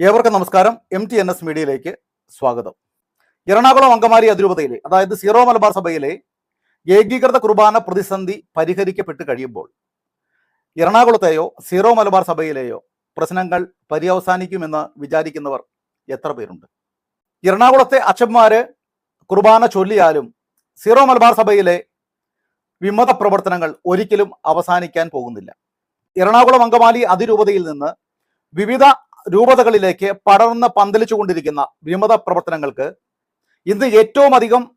ഏവർക്കും നമസ്കാരം. M T N S മീഡിയയിലേക്ക് സ്വാഗതം. എറണാകുളം അങ്കമാലി അതിരൂപതയിലെ അതായത് സീറോ മലബാർ സഭയിലെ ഏകീകൃത കുർബാന പ്രതിസന്ധി പരിഹരിക്കപ്പെട്ട് കഴിയുമ്പോൾ എറണാകുളത്തെയോ സീറോ മലബാർ സഭയിലെയോ പ്രശ്നങ്ങൾ പര്യവസാനിക്കുമെന്ന് വിചാരിക്കുന്നവർ എത്ര പേരുണ്ട്? എറണാകുളത്തെ അച്ഛന്മാര് കുർബാന ചൊല്ലിയാലും സീറോ മലബാർ സഭയിലെ വിമത പ്രവർത്തനങ്ങൾ ഒരിക്കലും അവസാനിക്കാൻ പോകുന്നില്ല. എറണാകുളം അങ്കമാലി അതിരൂപതയിൽ നിന്ന് വിവിധ രൂപതകളിലേക്ക് പടർന്ന് പന്തലിച്ചുകൊണ്ടിരിക്കുന്ന വിമത പ്രവർത്തനങ്ങൾക്ക് ഇന്ന് ഏറ്റവും അധികം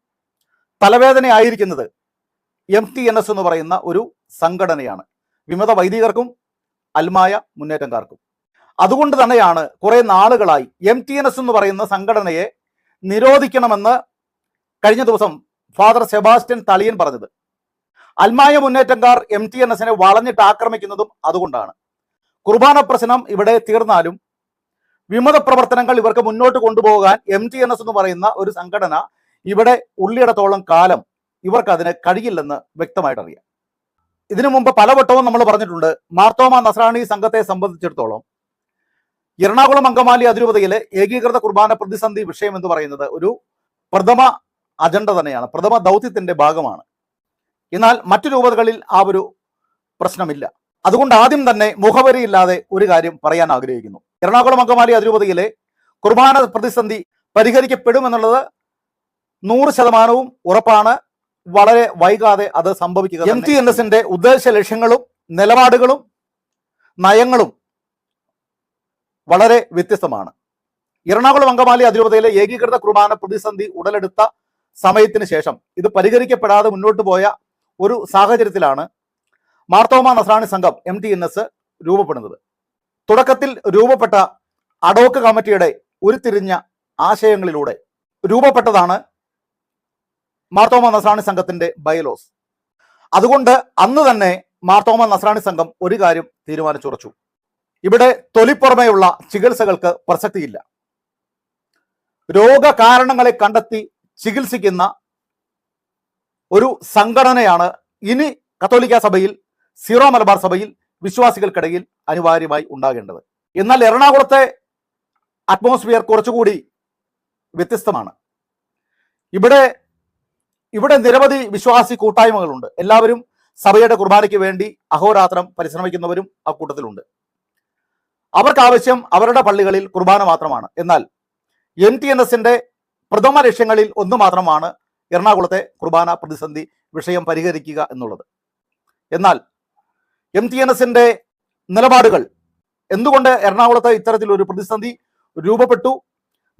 തലവേദനയായിരിക്കുന്നത് എം ടി എൻ എസ് എന്ന് പറയുന്ന ഒരു സംഘടനയാണ്. വിമത വൈദികർക്കും അൽമായ മുന്നേറ്റക്കാർക്കും അതുകൊണ്ട് തന്നെയാണ് കുറെ നാളുകളായി എം ടി എൻ എസ് എന്ന് പറയുന്ന സംഘടനയെ നിരോധിക്കണമെന്ന് കഴിഞ്ഞ ദിവസം ഫാദർ സെബാസ്റ്റ്യൻ തളിയൻ പറഞ്ഞത്. അൽമായ മുന്നേറ്റക്കാർ എം ടി എൻ എസിനെ വളഞ്ഞിട്ട് ആക്രമിക്കുന്നതും അതുകൊണ്ടാണ്. കുർബാന പ്രശ്നം ഇവിടെ തീർന്നാലും വിമത പ്രവർത്തനങ്ങൾ ഇവർക്ക് മുന്നോട്ട് കൊണ്ടുപോകാൻ എം ടി എൻ എസ് എന്ന് പറയുന്ന ഒരു സംഘടന ഇവിടെ ഉള്ളിടത്തോളം കാലം ഇവർക്ക് അതിന് കഴിയില്ലെന്ന് വ്യക്തമായിട്ട് അറിയാം ഇതിനു മുമ്പ് പലവട്ടവും നമ്മൾ പറഞ്ഞിട്ടുണ്ട് മാർത്തോമ നസ്രാണി സംഘത്തെ സംബന്ധിച്ചിടത്തോളം എറണാകുളം അങ്കമാലി അതിരൂപതയിലെ ഏകീകൃത കുർബാന പ്രതിസന്ധി വിഷയം എന്ന് പറയുന്നത് ഒരു പ്രഥമ അജണ്ട തന്നെയാണ് പ്രഥമ ദൗത്യത്തിന്റെ ഭാഗമാണ്. എന്നാൽ മറ്റു രൂപതകളിൽ ആ ഒരു പ്രശ്നമില്ല. അതുകൊണ്ട് ആദ്യം തന്നെ മുഖവരിയില്ലാതെ ഒരു കാര്യം പറയാൻ ആഗ്രഹിക്കുന്നു. എറണാകുളം അങ്കമാലി അതിരൂപതയിലെ കുർബാന പ്രതിസന്ധി പരിഹരിക്കപ്പെടുമെന്നുള്ളത് നൂറ് ശതമാനവും ഉറപ്പാണ്. വളരെ വൈകാതെ അത് സംഭവിക്കുക എം ടി എൻ എസിന്റെ ഉദ്ദേശ ലക്ഷ്യങ്ങളും നിലപാടുകളും നയങ്ങളും വളരെ വ്യത്യസ്തമാണ്. എറണാകുളം അങ്കമാലി അതിരൂപതയിലെ ഏകീകൃത കുർബാന പ്രതിസന്ധി ഉടലെടുത്ത സമയത്തിന് ശേഷം ഇത് പരിഹരിക്കപ്പെടാതെ മുന്നോട്ട് പോയ ഒരു സാഹചര്യത്തിലാണ് മാർത്തോമ നസ്രാണി സംഘം എം ടി എൻ എസ് രൂപപ്പെടുന്നത്. തുടക്കത്തിൽ രൂപപ്പെട്ട അഡോക്ക് കമ്മിറ്റിയുടെ ഉരുത്തിരിഞ്ഞ ആശയങ്ങളിലൂടെ രൂപപ്പെട്ടതാണ് മാർത്തോമ നസ്രാണി സംഘത്തിന്റെ ബയലോസ് അതുകൊണ്ട് അന്ന് തന്നെ മാർത്തോമ നസ്രാണി സംഘം ഒരു കാര്യം തീരുമാനിച്ചുറച്ചു. ഇവിടെ തൊലിപ്പുറമെയുള്ള ചികിത്സകൾക്ക് പ്രസക്തിയില്ല. രോഗകാരണങ്ങളെ കണ്ടെത്തി ചികിത്സിക്കുന്ന ഒരു സംഘടനയാണ് ഇനി കത്തോലിക്ക സഭയിൽ സീറോ മലബാർ സഭയിൽ വിശ്വാസികൾക്കിടയിൽ അനിവാര്യമായി ഉണ്ടാകേണ്ടത്. എന്നാൽ എറണാകുളത്തെ അറ്റ്മോസ്ഫിയർ കുറച്ചുകൂടി വ്യത്യസ്തമാണ്. ഇവിടെ ഇവിടെ നിരവധി വിശ്വാസി കൂട്ടായ്മകളുണ്ട്. എല്ലാവരും സഭയുടെ കുർബാനയ്ക്ക് വേണ്ടി അഹോരാത്രം പരിശ്രമിക്കുന്നവരും ആ കൂട്ടത്തിലുണ്ട്. അവർക്ക് ആവശ്യം അവരുടെ പള്ളികളിൽ കുർബാന മാത്രമാണ്. എന്നാൽ എം ടി എൻ എസിന്റെ പ്രഥമ ലക്ഷ്യങ്ങളിൽ ഒന്ന് മാത്രമാണ് എറണാകുളത്തെ കുർബാന പ്രതിസന്ധി വിഷയം പരിഹരിക്കുക എന്നുള്ളത്. എന്നാൽ എം ടി എൻ എസിന്റെ നിലപാടുകൾ. എന്തുകൊണ്ട് എറണാകുളത്ത് ഇത്തരത്തിൽ ഒരു പ്രതിസന്ധി രൂപപ്പെട്ടു?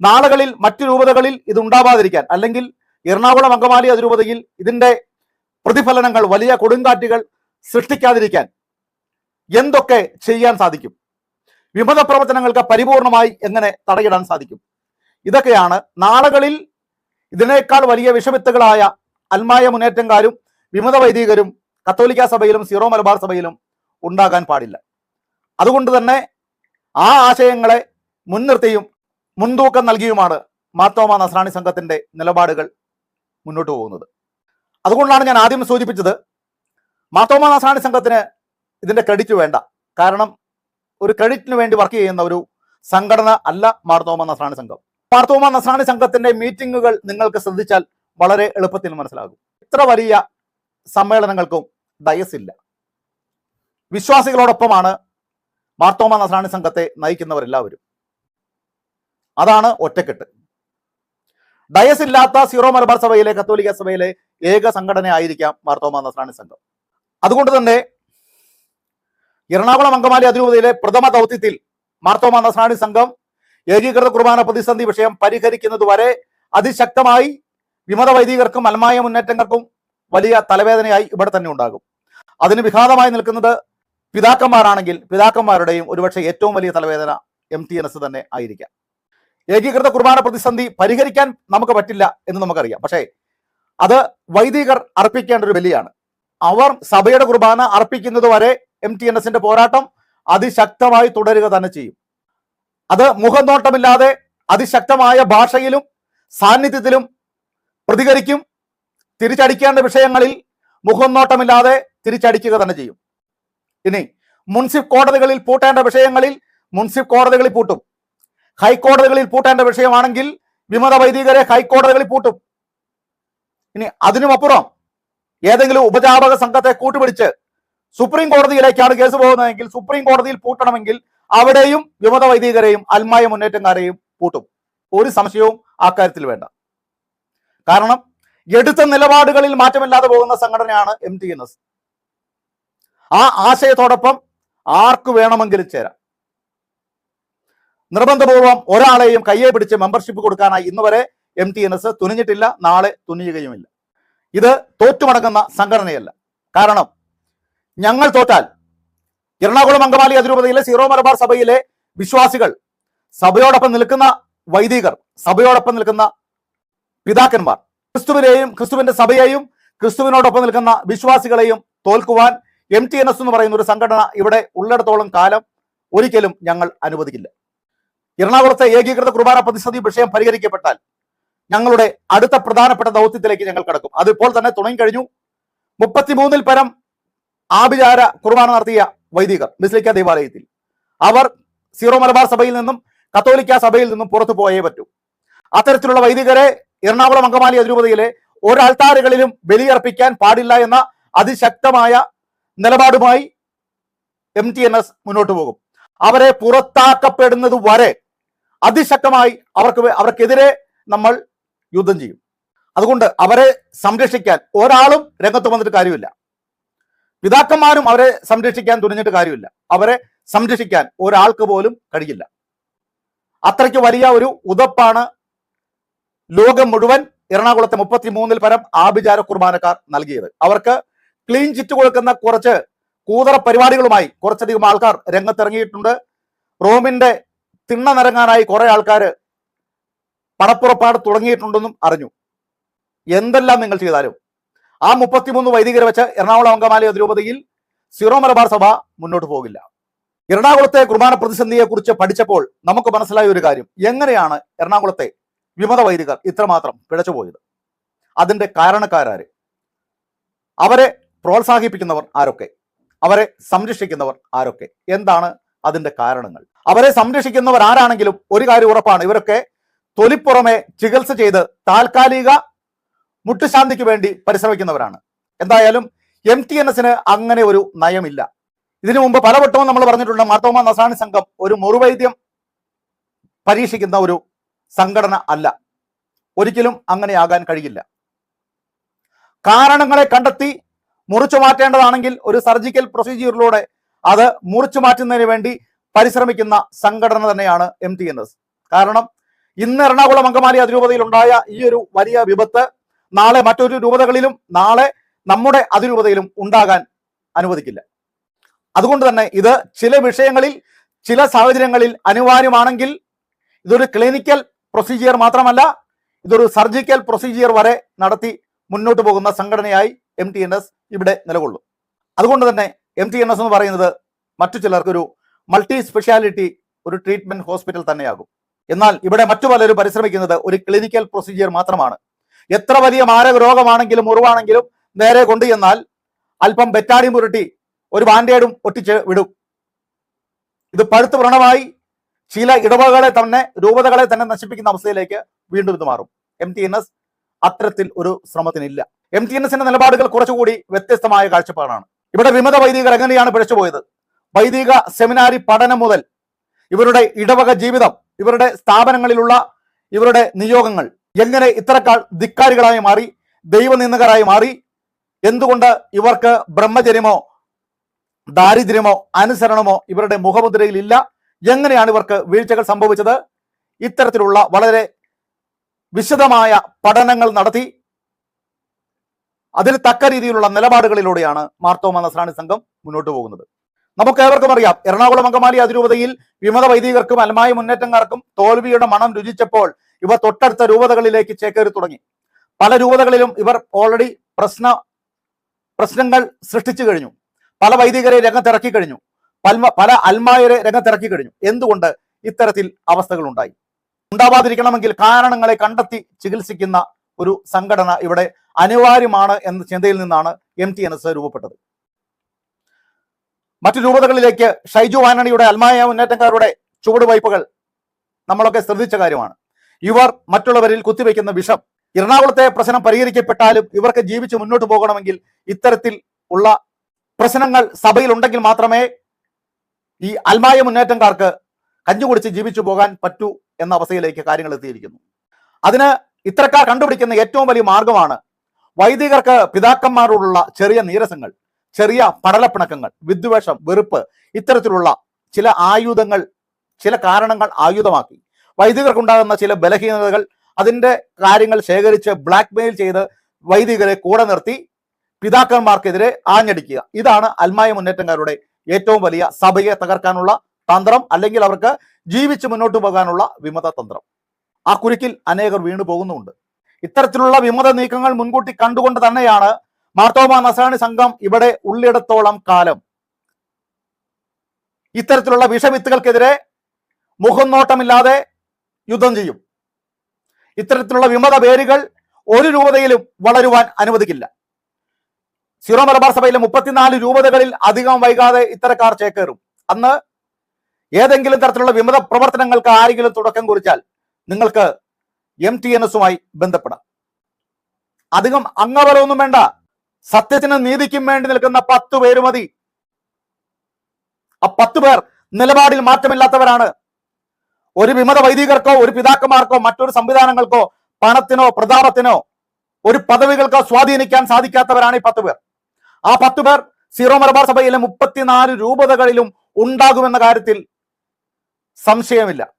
നാളുകളിൽ മറ്റു രൂപതകളിൽ ഇത് ഉണ്ടാവാതിരിക്കാൻ അല്ലെങ്കിൽ എറണാകുളം അങ്കമാലി അതിരൂപതയിൽ ഇതിന്റെ പ്രതിഫലനങ്ങൾ വലിയ കൊടുങ്കാറ്റുകൾ സൃഷ്ടിക്കാതിരിക്കാൻ എന്തൊക്കെ ചെയ്യാൻ സാധിക്കും? വിമത പ്രവർത്തനങ്ങൾക്ക് പരിപൂർണമായി എങ്ങനെ തടയിടാൻ സാധിക്കും? ഇതൊക്കെയാണ് നാളുകളിൽ ഇതിനേക്കാൾ വലിയ വിഷവിത്തുകളായ അൽമായ മുന്നേറ്റക്കാരും വിമത വൈദികരും കത്തോലിക്ക സഭയിലും സീറോ മലബാർ സഭയിലും ഉണ്ടാകാൻ പാടില്ല. അതുകൊണ്ട് തന്നെ ആ ആശയങ്ങളെ മുൻനിർത്തിയും മുൻതൂക്കം നൽകിയുമാണ് മാത്തോമ നസ്രാണി സംഘത്തിന്റെ നിലപാടുകൾ മുന്നോട്ട് പോകുന്നത്. അതുകൊണ്ടാണ് ഞാൻ ആദ്യം സൂചിപ്പിച്ചത് മാത്തോമ നസ്രാണി സംഘത്തിന് ഇതിന്റെ ക്രെഡിറ്റ് വേണ്ട. കാരണം ഒരു ക്രെഡിറ്റിന് വേണ്ടി വർക്ക് ചെയ്യുന്ന ഒരു സംഘടന അല്ല മാർത്തോമ നസ്രാണി സംഘം. മാർത്തോമ നസ്രാണി സംഘത്തിന്റെ മീറ്റിങ്ങുകൾ നിങ്ങൾക്ക് ശ്രദ്ധിച്ചാൽ വളരെ എളുപ്പത്തിൽ മനസ്സിലാകും. ഇത്ര വലിയ സമ്മേളനങ്ങൾക്കും ഡയസ് ഇല്ല. വിശ്വാസികളോടൊപ്പമാണ് മാർത്തോമ നസ്രാണി സംഘത്തെ നയിക്കുന്നവരെല്ലാവരും. അതാണ് ഒറ്റക്കെട്ട്. ഡയസ് ഇല്ലാത്ത സീറോ മലബാർ സഭയിലെ കത്തോലിക്ക സഭയിലെ ഏക സംഘടന ആയിരിക്കാം മാർത്തോമ നസ്രാണി സംഘം. അതുകൊണ്ട് തന്നെ എറണാകുളം അങ്കമാലി അതിരൂപതയിലെ പ്രഥമ ദൗത്യത്തിൽ മാർത്തോമ നസ്രാണി സംഘം ഏകീകൃത കുർബാന പ്രതിസന്ധി വിഷയം പരിഹരിക്കുന്നത് വരെ അതിശക്തമായി വിമത വൈദികർക്കും അൽമായ മുന്നേറ്റങ്ങൾക്കും വലിയ തലവേദനയായി ഇവിടെ തന്നെ ഉണ്ടാകും. അതിന് വിഘാതമായി നിൽക്കുന്നത് പിതാക്കന്മാരാണെങ്കിൽ പിതാക്കന്മാരുടെയും ഒരുപക്ഷെ ഏറ്റവും വലിയ തലവേദന എം ടി എൻ എസ് തന്നെ ആയിരിക്കാം. ഏകീകൃത കുർബാന പ്രതിസന്ധി പരിഹരിക്കാൻ നമുക്ക് പറ്റില്ല എന്ന് നമുക്കറിയാം. പക്ഷേ അത് വൈദികർ അർപ്പിക്കേണ്ട ഒരു ബലിയാണ്. അവർ സഭയുടെ കുർബാന അർപ്പിക്കുന്നത് വരെ എം ടി എൻ എസിന്റെ പോരാട്ടം അതിശക്തമായി തുടരുക തന്നെ ചെയ്യും. അത് മുഖനോട്ടമില്ലാതെ അതിശക്തമായ ഭാഷയിലും സാന്നിധ്യത്തിലും പ്രതികരിക്കും തിരിച്ചടിക്കേണ്ട വിഷയങ്ങളിൽ മുഖം നോട്ടമില്ലാതെ തിരിച്ചടിക്കുക തന്നെ ചെയ്യും. ഇനി മുൻസിഫ് കോടതികളിൽ പൂട്ടേണ്ട വിഷയങ്ങളിൽ മുൻസിഫ് കോടതികളിൽ പൂട്ടും. ഹൈക്കോടതികളിൽ പൂട്ടേണ്ട വിഷയമാണെങ്കിൽ വിമത വൈദികരെ ഹൈക്കോടതികളിൽ പൂട്ടും. ഇനി അതിനുമപ്പുറം ഏതെങ്കിലും ഉപജാപക സംഘത്തെ കൂട്ടുപിടിച്ച് സുപ്രീം കോടതിയിലേക്കാണ് കേസ് പോകുന്നതെങ്കിൽ സുപ്രീം കോടതിയിൽ പൂട്ടണമെങ്കിൽ അവിടെയും വിമത വൈദികരെയും അൽമായ മുന്നേറ്റക്കാരെയും പൂട്ടും. ഒരു സംശയവും ആ കാര്യത്തിൽ വേണ്ട. കാരണം എടുത്ത നിലപാടുകളിൽ മാറ്റമില്ലാതെ പോകുന്ന സംഘടനയാണ് എം ടി എൻ എസ്. ആ ആശയത്തോടൊപ്പം ആർക്ക് വേണമെങ്കിലും ചേരാം. നിർബന്ധപൂർവം ഒരാളെയും കയ്യെ പിടിച്ച് മെമ്പർഷിപ്പ് കൊടുക്കാനായി ഇന്ന് വരെ എം ടി എൻ എസ് തുനിഞ്ഞിട്ടില്ല നാളെ തുനിയുകയുമില്ല. ഇത് തോറ്റുമടങ്ങുന്ന സംഘടനയല്ല. കാരണം ഞങ്ങൾ തോറ്റാൽ എറണാകുളം അങ്കമാലി അതിരൂപതയിലെ സീറോ മലബാർ സഭയിലെ വിശ്വാസികൾ സഭയോടൊപ്പം നിൽക്കുന്ന വൈദികർ സഭയോടൊപ്പം നിൽക്കുന്ന പിതാക്കന്മാർ ക്രിസ്തുവിനെയും ക്രിസ്തുവിന്റെ സഭയെയും ക്രിസ്തുവിനോടൊപ്പം നിൽക്കുന്ന വിശ്വാസികളെയും തോൽക്കുവാൻ എം ടി എൻ എസ് എന്ന് പറയുന്ന ഒരു സംഘടന ഇവിടെ ഉള്ളിടത്തോളം കാലം ഒരിക്കലും ഞങ്ങൾ അനുവദിക്കില്ല. എറണാകുളത്തെ ഏകീകൃത കുർബാന പ്രതിസന്ധി വിഷയം പരിഹരിക്കപ്പെട്ടാൽ ഞങ്ങളുടെ അടുത്ത പ്രധാനപ്പെട്ട ദൗത്യത്തിലേക്ക് ഞങ്ങൾ കടക്കും. അതിപ്പോൾ തന്നെ തുടങ്ങി കഴിഞ്ഞു. മുപ്പത്തിമൂന്നിൽ പരം ആഭിചാര കുർബാന നടത്തിയ വൈദികർ മിസ്ലിക്ക ദേവാലയത്തിൽ. അവർ സീറോ മലബാർ സഭയിൽ നിന്നും കത്തോലിക്ക സഭയിൽ നിന്നും പുറത്തു പോയേ പറ്റൂ. അത്തരത്തിലുള്ള വൈദികരെ എറണാകുളം അങ്കമാലി അതിരൂപതയിലെ ഒരാൾത്താറുകളിലും ബലിയർപ്പിക്കാൻ പാടില്ല എന്ന അതിശക്തമായ നിലപാടുമായി എം ടി എൻ എസ് മുന്നോട്ട് പോകും. അവരെ പുറത്താക്കപ്പെടുന്നത് വരെ അതിശക്തമായി അവർക്ക് അവർക്കെതിരെ നമ്മൾ യുദ്ധം ചെയ്യും. അതുകൊണ്ട് അവരെ സംരക്ഷിക്കാൻ ഒരാളും രംഗത്ത് വന്നിട്ട് കാര്യമില്ല. പിതാക്കന്മാരും അവരെ സംരക്ഷിക്കാൻ തുനിഞ്ഞിട്ട് കാര്യമില്ല. അവരെ സംരക്ഷിക്കാൻ ഒരാൾക്ക് പോലും കഴിയില്ല. അത്രയ്ക്ക് വലിയ ഒരു ഉതപ്പാണ് ലോകം മുഴുവൻ എറണാകുളത്തെ മുപ്പത്തി മൂന്നിൽ പരം ആഭിചാര കുർബാനക്കാർ നൽകിയത്. അവർക്ക് ക്ലീൻ ചിറ്റ് കൊടുക്കുന്ന കുറച്ച് കൂതറ പരിപാടികളുമായി കുറച്ചധികം ആൾക്കാർ രംഗത്തിറങ്ങിയിട്ടുണ്ട്. റോമിന്റെ തിണ്ണ നിറങ്ങാനായി കുറെ ആൾക്കാർ പണപ്പുറപ്പാട് തുടങ്ങിയിട്ടുണ്ടെന്നും അറിഞ്ഞു. എന്തെല്ലാം നിങ്ങൾ ചെയ്താലും. ആ മുപ്പത്തിമൂന്ന് വൈദികരെ വെച്ച് എറണാകുളം അങ്കമാലി അതിരൂപതയിൽ സിറോ മലബാർ സഭ മുന്നോട്ട് പോകില്ല. എറണാകുളത്തെ കുർബാന പ്രതിസന്ധിയെ കുറിച്ച് പഠിച്ചപ്പോൾ നമുക്ക് മനസ്സിലായ ഒരു കാര്യം. എങ്ങനെയാണ് എറണാകുളത്തെ വിമത വൈദികർ ഇത്രമാത്രം പിഴച്ചുപോയത്? അതിന്റെ കാരണക്കാരാര്? അവരെ പ്രോത്സാഹിപ്പിക്കുന്നവർ ആരൊക്കെ? അവരെ സംരക്ഷിക്കുന്നവർ ആരൊക്കെ? എന്താണ് അതിന്റെ കാരണങ്ങൾ? അവരെ സംരക്ഷിക്കുന്നവർ ആരാണെങ്കിലും ഒരു കാര്യം ഉറപ്പാണ്. ഇവരൊക്കെ തൊലിപ്പുറമെ ചികിത്സ ചെയ്ത് താൽക്കാലിക മുട്ടുശാന്തിക്ക് വേണ്ടി പരിശ്രമിക്കുന്നവരാണ്. എന്തായാലും എം ടി എൻ എസിന് അങ്ങനെ ഒരു നയമില്ല. ഇതിനു മുമ്പ് പലവട്ടവും നമ്മൾ പറഞ്ഞിട്ടുണ്ട് മാർത്തോമ നസാണി സംഘം ഒരു മുറിവൈദ്യം പരീക്ഷിക്കുന്ന ഒരു സംഘടന അല്ല. ഒരിക്കലും അങ്ങനെയാകാൻ കഴിയില്ല. കാരണങ്ങളെ കണ്ടെത്തി മുറിച്ചു മാറ്റേണ്ടതാണെങ്കിൽ ഒരു സർജിക്കൽ പ്രൊസീജിയറിലൂടെ അത് മുറിച്ചു മാറ്റുന്നതിന് വേണ്ടി പരിശ്രമിക്കുന്ന സംഘടന തന്നെയാണ് എം ടി എൻ എസ് കാരണം ഇന്ന് എറണാകുളം അങ്കമാലി അതിരൂപതയിൽ ഉണ്ടായ ഈ ഒരു വലിയ വിപത്ത് നാളെ മറ്റൊരു രൂപതകളിലും നാളെ നമ്മുടെ അതിരൂപതയിലും ഉണ്ടാകാൻ അനുവദിക്കില്ല. അതുകൊണ്ട് തന്നെ ഇത് ചില വിഷയങ്ങളിൽ ചില സാഹചര്യങ്ങളിൽ അനിവാര്യമാണെങ്കിൽ ഇതൊരു ക്ലിനിക്കൽ പ്രൊസീജിയർ മാത്രമല്ല ഇതൊരു സർജിക്കൽ പ്രൊസീജിയർ വരെ നടത്തി മുന്നോട്ട് പോകുന്ന സംഘടനയായി എം ടി എൻ എസ് ഇവിടെ നിലകൊള്ളും. അതുകൊണ്ട് തന്നെ എം ടി എൻ എസ് എന്ന് പറയുന്നത് മറ്റു ചിലർക്കൊരു മൾട്ടി സ്പെഷ്യാലിറ്റി ഒരു ട്രീറ്റ്മെന്റ് ഹോസ്പിറ്റൽ തന്നെയാകും. എന്നാൽ ഇവിടെ മറ്റു പലരും പരിശ്രമിക്കുന്നത് ഒരു ക്ലിനിക്കൽ പ്രൊസീജിയർ മാത്രമാണ്. എത്ര വലിയ മാരക രോഗമാണെങ്കിലും മുറിവാണെങ്കിലും നേരെ കൊണ്ടു ചെന്നാൽ അല്പം ബെറ്റാടി പുരട്ടി ഒരു ബാൻഡേഡും ഒട്ടിച്ച് വിടും. ഇത് പഴുത്ത് വ്രണമായി ചില ഇടവകളെ തന്നെ രൂപതകളെ തന്നെ നശിപ്പിക്കുന്ന അവസ്ഥയിലേക്ക് വീണ്ടും ഇത് മാറും. എം ടി എൻ എസ് അത്തരത്തിൽ ഒരു ശ്രമത്തിനില്ല. എം ടി എൻ എസിന്റെ നിലപാടുകൾ കുറച്ചുകൂടി വ്യത്യസ്തമായ കാഴ്ചപ്പാടാണ്. ഇവിടെ വിമത വൈദികർ എങ്ങനെയാണ് പിഴച്ചുപോയത്? വൈദിക സെമിനാരി പഠനം മുതൽ ഇവരുടെ ഇടവക ജീവിതം ഇവരുടെ സ്ഥാപനങ്ങളിലുള്ള ഇവരുടെ നിയോഗങ്ങൾ എങ്ങനെ ഇത്തരക്കാൾ ധിക്കാരികളായി മാറി ദൈവനിന്ദകരായി മാറി എന്തുകൊണ്ട് ഇവർക്ക് ബ്രഹ്മചര്യമോ ദാരിദ്ര്യമോ അനുസരണമോ ഇവരുടെ മുഖമുദ്രയിൽ ഇല്ല എങ്ങനെയാണ് ഇവർക്ക് വീഴ്ചകൾ സംഭവിച്ചത്? ഇത്തരത്തിലുള്ള വളരെ വിശദമായ പഠനങ്ങൾ നടത്തി അതിൽ തക്ക രീതിയിലുള്ള നിലപാടുകളിലൂടെയാണ് മാർത്തോമ നസ്രാണി സംഘം മുന്നോട്ട് പോകുന്നത്. നമുക്ക് ഏവർക്കും അറിയാം എറണാകുളം അങ്കമാലി അതിരൂപതയിൽ വിമത വൈദികർക്കും അൽമായ മുന്നേറ്റക്കാർക്കും തോൽവിയുടെ മണം രുചിച്ചപ്പോൾ ഇവ തൊട്ടടുത്ത രൂപതകളിലേക്ക് ചേക്കേറി തുടങ്ങി. പല രൂപതകളിലും ഇവർ ഓൾറെഡി പ്രശ്ന പ്രശ്നങ്ങൾ സൃഷ്ടിച്ചു കഴിഞ്ഞു. പല വൈദികരെ രംഗത്തിറക്കി കഴിഞ്ഞു. പല പല അൽമായരെ രംഗത്തിറക്കി കഴിഞ്ഞു. എന്തുകൊണ്ട് ഇത്തരത്തിൽ അവസ്ഥകൾ ഉണ്ടായി ഉണ്ടാവാതിരിക്കണമെങ്കിൽ കാരണങ്ങളെ കണ്ടെത്തി ചികിത്സിക്കുന്ന ഒരു സംഘടന ഇവിടെ അനിവാര്യമാണ് എന്ന ചിന്തയിൽ നിന്നാണ് എം ടി എൻ എസ് രൂപപ്പെട്ടത്. മറ്റു രൂപതകളിലേക്ക് ഷൈജു വാനണിയുടെ അൽമായ മുന്നേറ്റക്കാരുടെ ചുവടുവയ്പ്പുകൾ നമ്മളൊക്കെ ശ്രദ്ധിച്ച കാര്യമാണ്. ഇവർ മറ്റുള്ളവരിൽ കുത്തിവെക്കുന്ന വിഷം എറണാകുളത്തെ പ്രശ്നം പരിഹരിക്കപ്പെട്ടാലും ഇവർക്ക് ജീവിച്ച് മുന്നോട്ട് പോകണമെങ്കിൽ ഇത്തരത്തിൽ ഉള്ള പ്രശ്നങ്ങൾ സഭയിൽ ഉണ്ടെങ്കിൽ മാത്രമേ ഈ അൽമായ മുന്നേറ്റക്കാർക്ക് കഞ്ഞുകുടിച്ച് ജീവിച്ചു പോകാൻ പറ്റൂ എന്ന അവസ്ഥയിലേക്ക് കാര്യങ്ങൾ എത്തിയിരിക്കുന്നു. അതിന് ഇത്തരക്കാർ കണ്ടുപിടിക്കുന്ന ഏറ്റവും വലിയ മാർഗമാണ് വൈദികർക്ക് പിതാക്കന്മാരോടുള്ള ചെറിയ നീരസങ്ങൾ ചെറിയ പടലപ്പിണക്കങ്ങൾ വിദ്വേഷം വെറുപ്പ് ഇത്തരത്തിലുള്ള ചില ആയുധങ്ങൾ ചില കാരണങ്ങൾ ആയുധമാക്കി. വൈദികർക്കുണ്ടാകുന്ന ചില ബലഹീനതകൾ അതിന്റെ കാര്യങ്ങൾ ശേഖരിച്ച് ബ്ലാക്ക് മെയിൽ ചെയ്ത് വൈദികരെ കൂടെ നിർത്തി പിതാക്കന്മാർക്കെതിരെ ആഞ്ഞടിക്കുക. ഇതാണ് അൽമായ മുന്നേറ്റക്കാരുടെ ഏറ്റവും വലിയ സഭയെ തകർക്കാനുള്ള തന്ത്രം അല്ലെങ്കിൽ അവർക്ക് ജീവിച്ച് മുന്നോട്ട് പോകാനുള്ള വിമത തന്ത്രം. ആ കുരുക്കിൽ അനേകർ വീണു പോകുന്നുമുണ്ട്. ഇത്തരത്തിലുള്ള വിമത നീക്കങ്ങൾ മുൻകൂട്ടി കണ്ടുകൊണ്ട് തന്നെയാണ് മാർത്തോമ നസാണി സംഘം ഇവിടെ ഉള്ളിടത്തോളം കാലം. ഇത്തരത്തിലുള്ള വിഷവിത്തുകൾക്കെതിരെ മുഖം നോട്ടമില്ലാതെ യുദ്ധം ചെയ്യും. ഇത്തരത്തിലുള്ള വിമത പേരുകൾ ഒരു രൂപതയിലും വളരുവാൻ അനുവദിക്കില്ല. സിറോ മലബാർ സഭയിലെ മുപ്പത്തിനാല് രൂപതകളിൽ അധികം വൈകാതെ ഇത്തരക്കാർ ചേക്കേറും. അന്ന് ഏതെങ്കിലും തരത്തിലുള്ള വിമത പ്രവർത്തനങ്ങൾക്ക് ആരെങ്കിലും തുടക്കം കുറിച്ചാൽ നിങ്ങൾക്ക് എം ടി എൻ എസുമായി ബന്ധപ്പെടാം. അധികം അംഗബലമൊന്നും വേണ്ട. സത്യത്തിനും നീതിക്കും വേണ്ടി നിൽക്കുന്ന പത്ത് പേര് മതി. ആ പത്ത് പേർ നിലപാടിൽ മാറ്റമില്ലാത്തവരാണ്. ഒരു വിമത വൈദികർക്കോ ഒരു പിതാക്കന്മാർക്കോ മറ്റൊരു സംവിധാനങ്ങൾക്കോ പണത്തിനോ പ്രതാപത്തിനോ ഒരു പദവികൾക്കോ സ്വാധീനിക്കാൻ സാധിക്കാത്തവരാണ് ഈ പത്ത് പേർ. ആ പത്ത് പേർ സീറോ മലബാർ സഭയിലെ മുപ്പത്തിനാല് രൂപതകളിലും ഉണ്ടാകുമെന്ന കാര്യത്തിൽ സംശയമില്ല.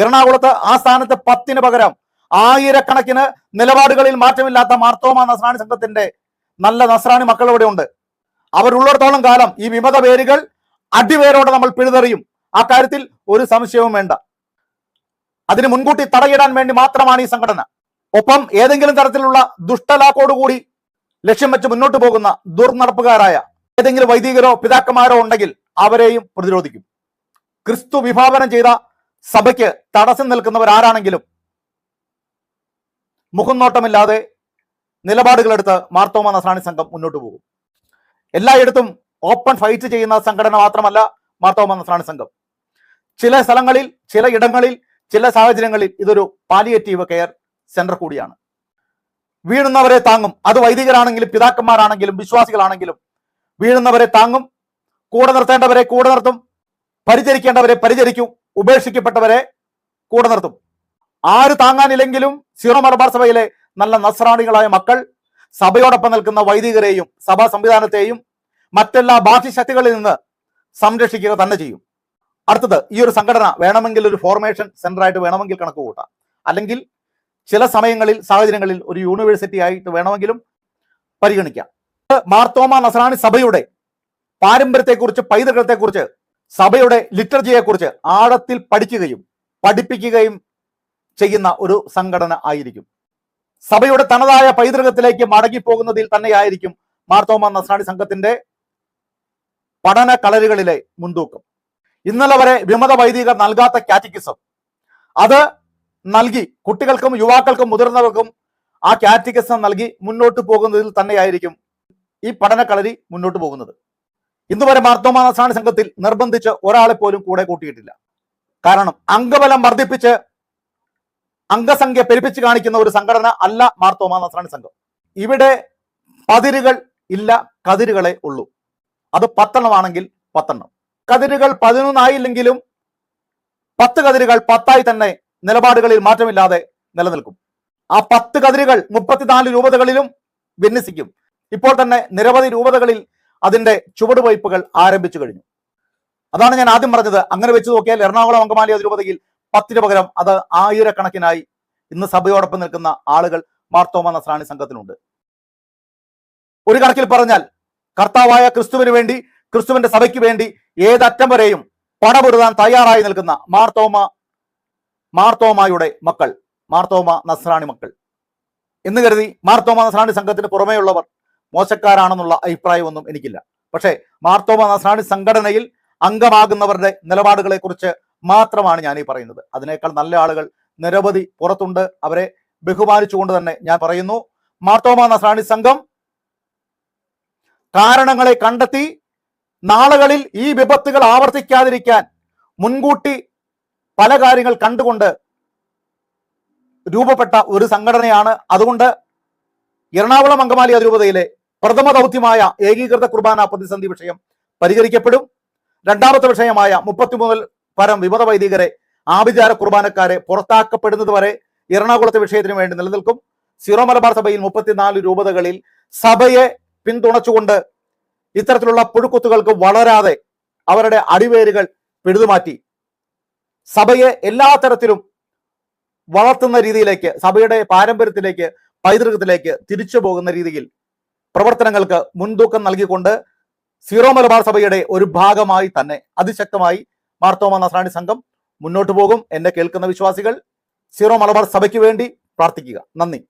എറണാകുളത്ത് ആ സ്ഥാനത്ത് പത്തിന് പകരം ആയിരക്കണക്കിന് നിലപാടുകളിൽ മാറ്റമില്ലാത്ത മാർത്തോമ നസ്രാണി സംഘത്തിന്റെ നല്ല നസ്രാണി മക്കൾ ഇവിടെ ഉണ്ട്. അവരുള്ളിടത്തോളം കാലം ഈ വിമത പേരുകൾ അടിവേരോടെ നമ്മൾ പിഴുതെറിയും. ആ കാര്യത്തിൽ ഒരു സംശയവും വേണ്ട. അതിന് മുൻകൂട്ടി തടയിടാൻ വേണ്ടി മാത്രമാണ് ഈ സംഘടന. ഒപ്പം ഏതെങ്കിലും തരത്തിലുള്ള ദുഷ്ടലാക്കോടുകൂടി ലക്ഷ്യം വെച്ച് മുന്നോട്ട് പോകുന്ന ദുർനടപ്പുകാരായ ഏതെങ്കിലും വൈദികരോ പിതാക്കന്മാരോ ഉണ്ടെങ്കിൽ അവരെയും പ്രതിരോധിക്കും. ക്രിസ്തു വിഭാവനം ചെയ്ത സഭയ്ക്ക് തടസ്സം നിൽക്കുന്നവർ ആരാണെങ്കിലും മുഖം നോട്ടമില്ലാതെ നിലപാടുകളെടുത്ത് മാർത്തോമ നസ്രാണി സംഘം മുന്നോട്ട് പോകും. എല്ലായിടത്തും ഓപ്പൺ ഫൈറ്റ് ചെയ്യുന്ന സംഘടന മാത്രമല്ല മാർത്തോമ നസ്രാണി സംഘം. ചില സ്ഥലങ്ങളിൽ ചില ഇടങ്ങളിൽ ചില സാഹചര്യങ്ങളിൽ ഇതൊരു പാലിയേറ്റീവ് കെയർ സെന്റർ കൂടിയാണ്. വീഴുന്നവരെ താങ്ങും. അത് വൈദികരാണെങ്കിലും പിതാക്കന്മാരാണെങ്കിലും വിശ്വാസികളാണെങ്കിലും വീഴുന്നവരെ താങ്ങും. കൂടെ നിർത്തേണ്ടവരെ കൂടെ നിർത്തും. പരിചരിക്കേണ്ടവരെ പരിചരിക്കും ഉപേക്ഷിക്കപ്പെട്ടവരെ കൂടെ നിർത്തും. ആര് താങ്ങാനില്ലെങ്കിലും സീറോ മലബാർ സഭയിലെ നല്ല നസ്രാണികളായ മക്കൾ സഭയോടൊപ്പം നിൽക്കുന്ന വൈദികരെയും സഭാ സംവിധാനത്തെയും മറ്റെല്ലാ ബാഹ്യശക്തികളിൽ നിന്ന് സംരക്ഷിക്കുക തന്നെ ചെയ്യും. അടുത്തത് ഈ ഒരു സംഘടന വേണമെങ്കിൽ ഒരു ഫോർമേഷൻ സെന്ററായിട്ട് വേണമെങ്കിൽ കണക്ക് കൂട്ടാം അല്ലെങ്കിൽ ചില സമയങ്ങളിൽ സാഹചര്യങ്ങളിൽ ഒരു യൂണിവേഴ്സിറ്റി ആയിട്ട് വേണമെങ്കിലും പരിഗണിക്കാം. മാർത്തോമ നസറാണി സഭയുടെ പാരമ്പര്യത്തെക്കുറിച്ച് പൈതൃകത്തെക്കുറിച്ച് സഭയുടെ ലിറ്റർജിയെക്കുറിച്ച് ആഴത്തിൽ പഠിക്കുകയും പഠിപ്പിക്കുകയും ചെയ്യുന്ന ഒരു സംഘടന ആയിരിക്കും. സഭയുടെ തനതായ പൈതൃകത്തിലേക്ക് മടങ്ങിപ്പോകുന്നതിൽ തന്നെയായിരിക്കും മാർത്തോമ നസ്രാണി സംഘത്തിന്റെ പഠന കളരികളിലെ മുൻതൂക്കം. ഇന്നലെ വരെ വിമത വൈദികർ നൽകാത്ത കാറ്റിക്കിസം. അത് നൽകി കുട്ടികൾക്കും യുവാക്കൾക്കും മുതിർന്നവർക്കും ആ കാറ്റിക്കിസം നൽകി മുന്നോട്ട് പോകുന്നതിൽ തന്നെയായിരിക്കും ഈ പഠന കളരി മുന്നോട്ട് പോകുന്നത്. ഇന്ന് വരെ മാർത്തോമ സംഘത്തിൽ നിർബന്ധിച്ച് ഒരാളെ പോലും കൂടെ കൂട്ടിയിട്ടില്ല. കാരണം അംഗബലം വർദ്ധിപ്പിച്ച് അംഗസംഖ്യ പെരുപ്പിച്ച് കാണിക്കുന്ന ഒരു സംഘടന അല്ല മാർത്തോമ നസ്രാണി സംഘം. ഇവിടെ പതിരുകൾ ഇല്ല കതിരുകളെ ഉള്ളൂ. അത് പത്തെണ്ണമാണെങ്കിൽ പത്തെണ്ണം. കതിരുകൾ പതിനൊന്നായില്ലെങ്കിലും പത്ത് കതിരുകൾ പത്തായി തന്നെ നിലപാടുകളിൽ മാറ്റമില്ലാതെ നിലനിൽക്കും. ആ പത്ത് കതിരുകൾ മുപ്പത്തിനാല് രൂപതകളിലും വിന്യസിക്കും. ഇപ്പോൾ തന്നെ നിരവധി രൂപതകളിൽ അതിന്റെ ചുവടുവയ്പ്പുകൾ ആരംഭിച്ചു കഴിഞ്ഞു. അതാണ് ഞാൻ ആദ്യം പറഞ്ഞത്. അങ്ങനെ വെച്ച് നോക്കിയാൽ എറണാകുളം അങ്കമാലി അതിരൂപതയിൽ പത്തിന് പകരം അത് ആയിരക്കണക്കിനായി ഇന്ന് സഭയോടൊപ്പം നിൽക്കുന്ന ആളുകൾ മാർത്തോമ നസ്രാണി സംഘത്തിനുണ്ട് ഒരു കണക്കിൽ പറഞ്ഞാൽ കർത്താവായ ക്രിസ്തുവിന് വേണ്ടി ക്രിസ്തുവിന്റെ സഭയ്ക്ക് വേണ്ടി ഏതറ്റം വരെയും പടപൊരുതാൻ തയ്യാറായി നിൽക്കുന്ന മാർത്തോമ മാർത്തോമായുടെ മക്കൾ മാർത്തോമ നസ്രാണി മക്കൾ. എന്ന് കരുതി മാർത്തോമ നസ്രാണി സംഘത്തിന് പുറമേയുള്ളവർ മോശക്കാരാണെന്നുള്ള അഭിപ്രായമൊന്നും എനിക്കില്ല. പക്ഷേ മാർത്തോമ നസ്രാണി സംഘടനയിൽ അംഗമാകുന്നവരുടെ നിലപാടുകളെ കുറിച്ച് മാത്രമാണ് ഞാൻ ഈ പറയുന്നത്. അതിനേക്കാൾ നല്ല ആളുകൾ നിരവധി പുറത്തുണ്ട്. അവരെ ബഹുമാനിച്ചുകൊണ്ട് തന്നെ ഞാൻ പറയുന്നു. മാർത്തോമ നസ്രാണി സംഘം കാരണങ്ങളെ കണ്ടെത്തി നാളുകളിൽ ഈ വിപത്തുകൾ ആവർത്തിക്കാതിരിക്കാൻ മുൻകൂട്ടി പല കാര്യങ്ങൾ കണ്ടുകൊണ്ട് രൂപപ്പെട്ട ഒരു സംഘടനയാണ്. അതുകൊണ്ട് എറണാകുളം അങ്കമാലി അതിരൂപതയിലെ പ്രഥമ ദൗത്യമായ ഏകീകൃത കുർബാന പ്രതിസന്ധി വിഷയം പരിഹരിക്കപ്പെടും. രണ്ടാമത്തെ വിഷയമായ മുപ്പത്തിമൂന്നിൽ പരം വിമത വൈദികരെ ആഭിചാര കുർബാനക്കാരെ പുറത്താക്കപ്പെടുന്നത് വരെ എറണാകുളത്തെ വിഷയത്തിന് വേണ്ടി നിലനിൽക്കും. സിറോ മലബാർ സഭയിൽ മുപ്പത്തിനാല് രൂപതകളിൽ സഭയെ പിന്തുണച്ചുകൊണ്ട് ഇത്തരത്തിലുള്ള പുഴുക്കുത്തുകൾക്ക് വളരാതെ അവരുടെ അടിവേരുകൾ പിഴുതുമാറ്റി സഭയെ എല്ലാ തരത്തിലും വളർത്തുന്ന രീതിയിലേക്ക് സഭയുടെ പാരമ്പര്യത്തിലേക്ക് പൈതൃകത്തിലേക്ക് തിരിച്ചു പോകുന്ന രീതിയിൽ പ്രവർത്തനങ്ങൾക്ക് മുൻതൂക്കം നൽകിക്കൊണ്ട് സീറോ മലബാർ സഭയുടെ ഒരു ഭാഗമായി തന്നെ അതിശക്തമായി മാർത്തോമ നസ്രാണി സംഘം മുന്നോട്ടു പോകും എന്നെ കേൾക്കുന്ന വിശ്വാസികൾ സീറോ മലബാർ സഭയ്ക്ക് വേണ്ടി പ്രാർത്ഥിക്കുക. നന്ദി.